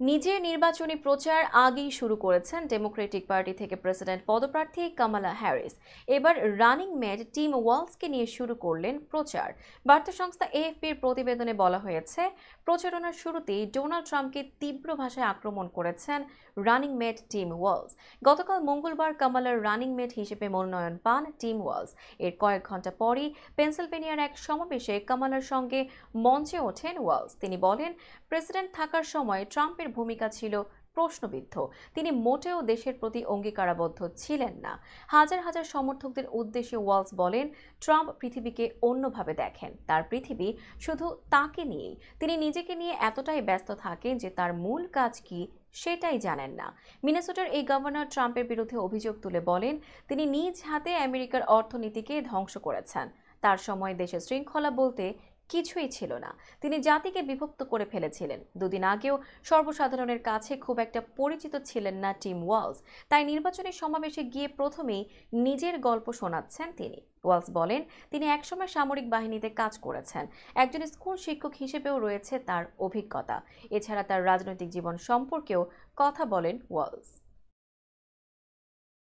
নিজের নির্বাচনী প্রচার আগেই শুরু করেছেন ডেমোক্রেটিক পার্টি থেকে প্রেসিডেন্ট পদপ্রার্থী কামালা হ্যারিস এবার রানিং মেট টিম ওয়ালসকে নিয়ে শুরু করলেন প্রচার। বার্তা সংস্থা এএফপির প্রতিবেদনে বলা হয়েছে, প্রচারণার শুরুতেই ডোনাল্ড ট্রাম্পকে তীব্র ভাষায় আক্রমণ করেছেন রানিং মেট টিম ওয়ালস গতকাল মঙ্গলবার কামালার রানিং মেট হিসেবে মনোনয়ন পান টিম ওয়ালস এর কয়েক ঘণ্টা পরই পেনসিলভেনিয়ার এক সমাবেশে কামালার সঙ্গে মঞ্চে ওঠেন ওয়ালস তিনি বলেন প্রেসিডেন্ট থাকার সময় ট্রাম্পের ভূমিকা ছিল প্রশ্নবিদ্ধ। তিনি মোটেও দেশের প্রতি অঙ্গীকারাবদ্ধ ছিলেন না। হাজার হাজার সমর্থকদের উদ্দেশ্যে ওয়ালস বলেন, ট্রাম্প পৃথিবীকে অন্যভাবে দেখেন। তার পৃথিবী শুধু তাকে নিয়েই। তিনি নিজেকে নিয়ে এতটাই ব্যস্ত থাকেন যে তার মূল কাজ কি সেটাই জানেন না। মিনেসোটার এই গভর্নর ট্রাম্পের বিরুদ্ধে অভিযোগ তুলে বলেন, তিনি নিজ হাতে আমেরিকার অর্থনীতিকে ধ্বংস করেছেন। তার সময় দেশে শৃঙ্খলা বলতে কিছুই ছিল না। তিনি জাতিকে বিভক্ত করে ফেলেছিলেন। দুদিন আগেও সর্বসাধারণের কাছে খুব একটা পরিচিত ছিলেন না টিম ওয়ালস। তাই নির্বাচনী সমাবেশে গিয়ে প্রথমেই নিজের গল্প শোনাচ্ছেন তিনি। ওয়ালস বলেন, তিনি একসময় সামরিক বাহিনীতে কাজ করেছেন। একজন স্কুল শিক্ষক হিসেবেও রয়েছে তার অভিজ্ঞতা। এছাড়া তার রাজনৈতিক জীবন সম্পর্কেও কথা বলেন ওয়ালস।